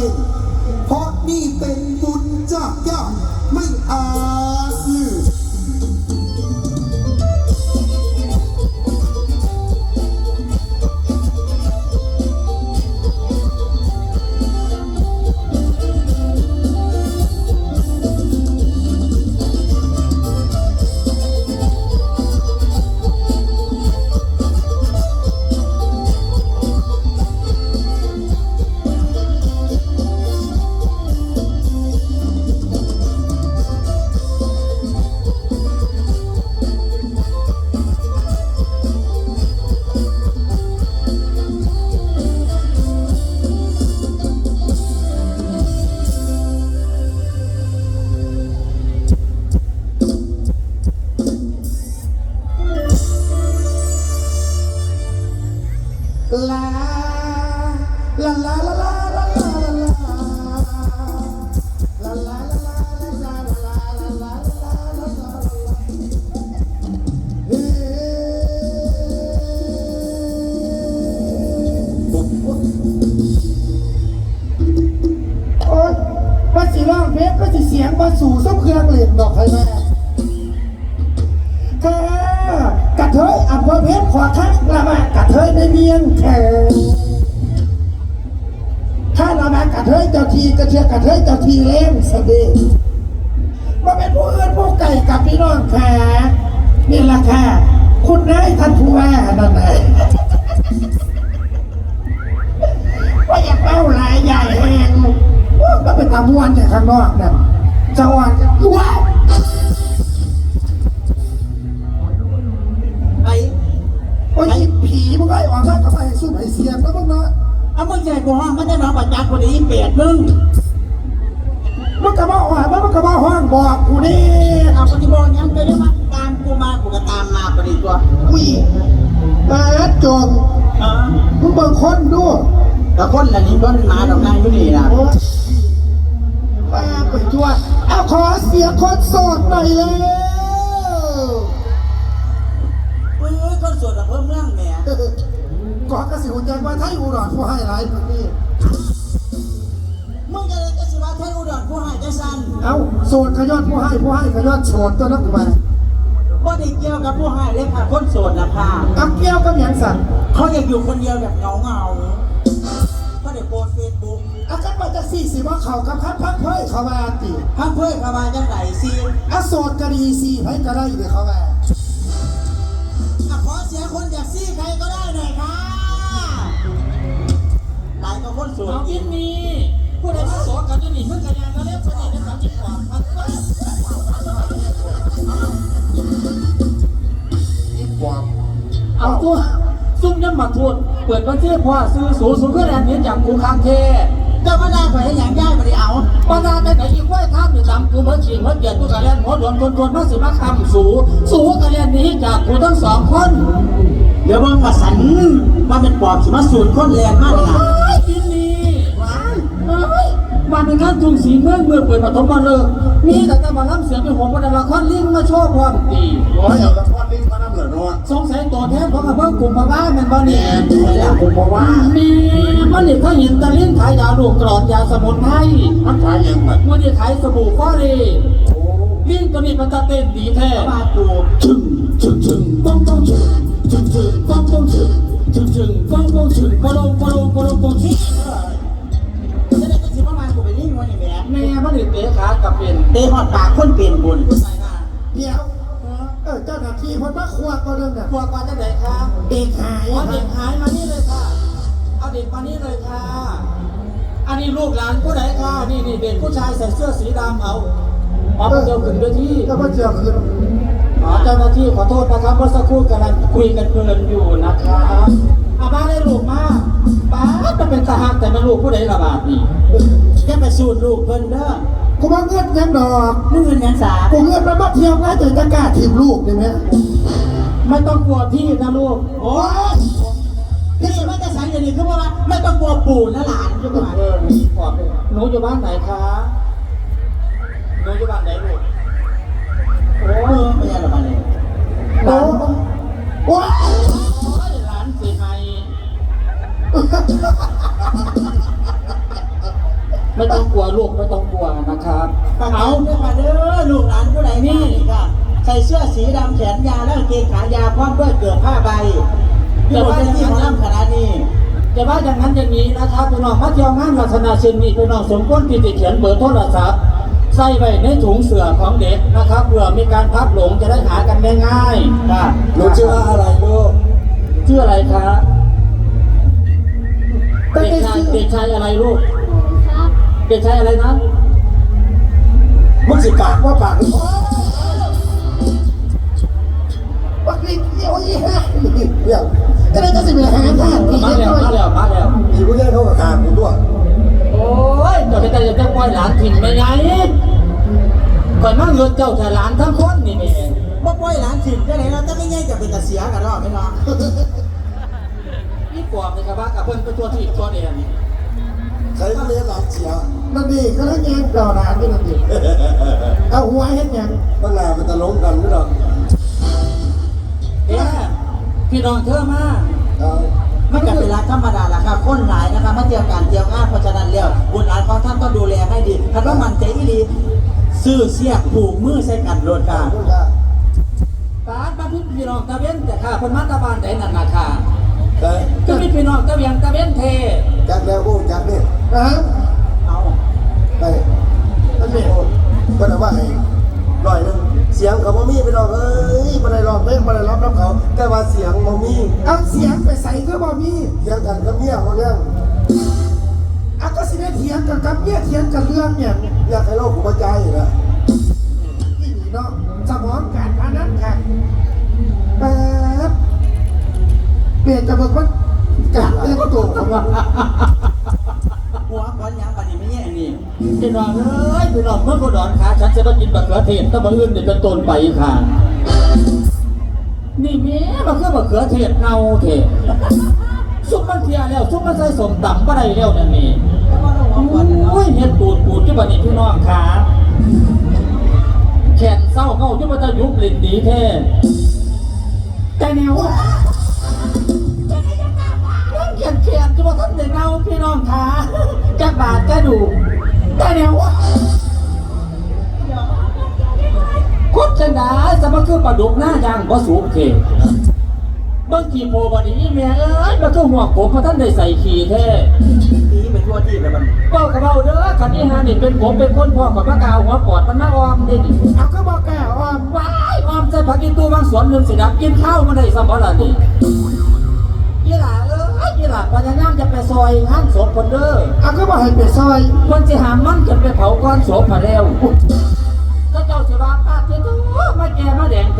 ก่งเพราะนี่เป็นบุญ ยว่าสิร้องเพลงก็สิเสียงมาสู่ซ้ำเครื่องเล่นดอกไฟแม่เธอกระเทยอำเภอเพชรขอทักละมากระเทยในเมียงแขงถ้าละมากระเทยเจ้าทีกระเทือกระเทยเจ้าทีเล่งสะเดมาเป็นผู้อื่นผู้ไก่กับพี่น้องแขกนี่ละค่ะคุณนายท่านผู้ว่านั่นแหละว่าอยากเป้าหลายใหญ่แหงว่าก็ไปตา มวนจากข้างนอกเนั่นจังหวัดว้าวไอ้โอ้ยผีมึงไอ้ออกมากับไอ้สู้ไอ้เสียงแล้วมึงเนาะเอามึงใส่กูห้องมันได้น้องประจักษ์คนนี้เปียดมึงมึงกระบอกว่ามึงกระบอกห้องบอกกูนี่เอาปฏิบัติยังไปได้มาตามกูมากูก็ตามมาพอดีตัวอุ้ยมาจงมึงเบิ่งคนดูแต่คนละนี้ต้นมาดอกนางอยู่นี่นะ ขอเสียงคนโสดหน่อยเลยอุ้ยคนสวดกับเพิ่มเรื่องแหม่ก่อนกระสิหุ่นยันว่าไทยอุดรผู้ให้หลายคนนี้มึงจะเลยจะสิว่าไทยอุดรผู้ให้จะสั้นเอาโสดขยอดผู้ให้ผู้ให้ขยอดโสดตัวนักกูมาบ่ได้เกี่ยวกับผู้ให้เลยค่ะคนโสดนะค่ะเอาเกี้ยวกับหยังสั่นเขาอยากอยู่คนเดียวแบบเงาเงาๆเขาได้โพสเฟซบุ๊กอากัน มาจากสี่สิว่าเขากับพักพักเพ้ยเขามาตีพักเพื่อนเขามาจังไหนสิอาโสดก็ดีสี่ไผก็ได้เลยเขามาอะขอเสียงคนอยากซี่ใครก็ได้หน่อยค่ะหลายก็คนโสดเอาอีกิกนมีผู้ใดมาสอนกันจะหนีเพื่อนกันยังก็เรียกสนิทในสามสิบกว่าพันเอาตัวซุ่มยันมาทวนเปิดบัญชีพ่อซื้อสูงสูงขึ้นแรงนี้จากกูค้างเทเจ้ามาได้ไปให้อย่างย่ายมาได้เอาปนาแต่ไหนอีกไว้ท่ามอยู่ตามกูเมื่อฉีเมื่อเกียรกูกระเรียนหัวหลวงทนทนมาสิมาคำสูสูกระเรียนนี้จากกูทั้งสองคนเดี๋ยวมึงมาสันว่าเป็นปอบสิมาสูตรคนแรงมากเลยนะไอ้กินมีเอ้ยมาในงานจุงสีเมืองเมื่อเปิดปฐมมาเลิกมีแต่จะมาล้ำเสียงเป็นหัวมันละครลิงมาโชว์ความตีร้อยเอาละครลิงมา นำเหรอเนาะสงสัยตัวแทนของอำเภอกลุ่มพะบ้าแมันบ่เนี่ยแล้วผมบอกว่ามีมันนี่เขาเห็นตะลิ้นขายยาลูกกรอดยาสมุนไพรมันขายยังไงมันนี่ขายสบู่ฟอรีลิ้นตัวนี้มันตะเต้นดีแท้มากูชึงชึงชึงป้องป้องชึงชึงชึงป้องป้องชึงชึงชึงป้องป้องชึงปะโลงปะโลงปะโลงปะโลงจะได้ก็สิมามากูไปนี่วันนี้แหม่แม่มันนี่เตะขากับเป็นเตะหอดปากคนเปลี่ยนบุญเดี๋ยวเออเจ้าหน้าที่คนมาครัวก็เรื่องน่ะพวกมาจากไหนคะเด็กหายเอาเด็กหายมานี่เลยค่ะ เอาเด็กมานี่เลยค่ะ อันนี้ลูกหลานผู้ใดค่ะ นี่นี่เด็กผู้ชายใส่เสื้อสีดำเอาเอาไปเจอขึ้นด้วยที่ ก็มาเจอคืนอ๋อเจ้าหน้าที่ขอโทษนะครับเมื่อสักครู่กำลังคุยกันเพลินอยู่นะคะอาบ้านได้ลูกมาป้าดมันเป็นทหารแต่ไม่ลูกผู้ใดระบาดนี่แค่ไปสูตรลูกเพิ่นเด้อ กูมาเงินยังดอกมึงเงินยังสากูเงินมามาเที่ยวนะจะจะกล้าทีมลูกได้ไหมไม่ต้องกลัวพี่นะลูกโอ้ยพี่ว่าจะสังอย่างนี้คือว่าไม่ต้องกลัวปู่นะหลานใช่ไหมเออมีขอบเลยหนูอยู่บ้านไหนคะหนูอยู่บ้านไหนลูกโอ้ไม่ใช่หรอกมันเลยโอ้โอ้โอ้ยหลานสิไฮ ไม่ต้องกลัวลูกไม่ต้องกลัวนะครับเอาเอาเด้อมาเด้อลูกหลานผู้ใดนี่ค่ะใส่เสื้อสีดำแขนยาวและกางเกงขายาวพร้อมด้วยเกือบผ้าใบอยู่บนเวทีหมอลำคณะนี้จะว่าอย่างนั้นอย่างนี้นะครับพี่น้องมาเที่ยวงานลักษณะเช่นนี้พี่น้องสมควรที่จะเขียนเบอร์โทรศัพท์ใส่ไว้ในถุงเสื่อของเด็กนะครับเผื่อมีการพับหลงจะได้หากันได้ง่ายค่ะหนูชื่อว่าอะไรลูกชื่ออะไรครับไม่เด็กได้ชายชื่อเด็กชายอะไรลูก เด็กชายอะไรนะมึงสิปากว่าปากปักนี่เกี่ยวยี่ห้าเนี่ยวก็เลยจะสิไปหาท่านที่มาแล้วมาแล้วมาแล้วอีผู้ใหญ่เขาก็ขาดกูด้วยโอ้ยจะไปแต่จะปล่อยหลานถิ่นไปไงก่อนมาเงินเจ้าแต่หลานทั้งคนนี่แม่บ่ป่วยหลานสิบก็ไหนเราจะไม่แย่จะเป็นตาเสียกันหรอกไม่เนาะนี่ปอบเลยครับว่ากับเพิ่อนไปตัวที่ตัวเดียวนี่ ใครก็เลี้ยงหลานเสียนั่นดีก็แล้วแย่งเก่าหลานนี่นั่นดีเอาหัวเฮ็ดหยังบางนามันจะลงกันไม่หรอกเอ๊ะพี่น้องเธอมาเอามันก็เป็นรักธรรมดาละครับคนหลายนะครับมาเที่ยวการเที่ยวงานเพราะฉะนั้นแล้วบุญหลานของท่านก็ดูแลให้ดีถ้าว่ามันใจอีหลีซื้อเสียกผูกมือใส่กันโดดกาพูดว่าตาดมาพี่พี่น้องตะเวนแต่ข้าเพิ่นมาตะบานไหนนั่นน่ะค่ะแต่ ก็มีพี่น้องตะเวียงตะเวนเทจักแล้วโอ้จักนี่นะเอาไปนั่นนี่โอ้ก็นะว่าให้ลอยหนึงเสียงเขาบ่มีไปหรอกเอ้ยบ่ได้ร้องเพลงบ่ได้ร้องน้ำเขา แต่ว่าเสียงบ่มีเอาเสียงไปใส่ก็บ่มีเถียงกันกับเมียเขาเนี่ยอะก็สิได้เถียงกันกับเมียเถียงกันเรื่องเนี่ยอยากให้โลกกูมาใจอยู่แล้วนี่นี่เนาะสมองการพนันค่ะ นจะเบิกมันกัดเล่นตัวของมันหัวก้อนยางปันนี้ไม่แย่นี่พี่น้องเอ้ยพี่น้องเมื่อกูดอนขาฉันจะมากินบักเขือเทศถ้าบ่อื่นนี่เป็นต้นไปค่ะนี่แม่มันคือบักเขือเทศเน่าเทศซุปมันเทียแล้วซุปมันใส่สมตำบ่ได้แล้วนั่นนี่โอ้ยเฮ็ดปูดปูดที่บัดนี้พี่น้องขาแขนเศร้าเงาที่มันจะยุบลิ้นดีแท้แต่แนว ขียนเขียนที่ว่าท่านได้เงาพี่น้องขาจะบาดจะดูแต่แนวว่าคุดจังไดจะมาคือปลาดุกหน้ายางบ่สูงเทบางทีโพบัดนี้แม่เอ้ยมันก็หัวกบมาท่านได้ใส่ขี้แท้ตีไปทั่วที่เลยมันเป้ากระเบ้าเด้อคันนี้ฮะนี่เป็นผมเป็นคนพ่อกับพระกาวหัวปอดมันมาออมเด็ดเอาก็บอกแกว่าว้ายออมใส่ผักกินตัวบางสวนหนึ่งสิดับกินข้าวมาได้สมบัตินี่ยี่หล่าเอ้ยยี่ห ล่ะพญายามจะไปซอยงานศพคนเด้ออะก็บ่ให้ไปซอยคนจะหามันจนไปเผาก้อนศพผาแล้วก็เจ้าสิว่าป้าเจ้าไม่แก่ไม่แดงแต่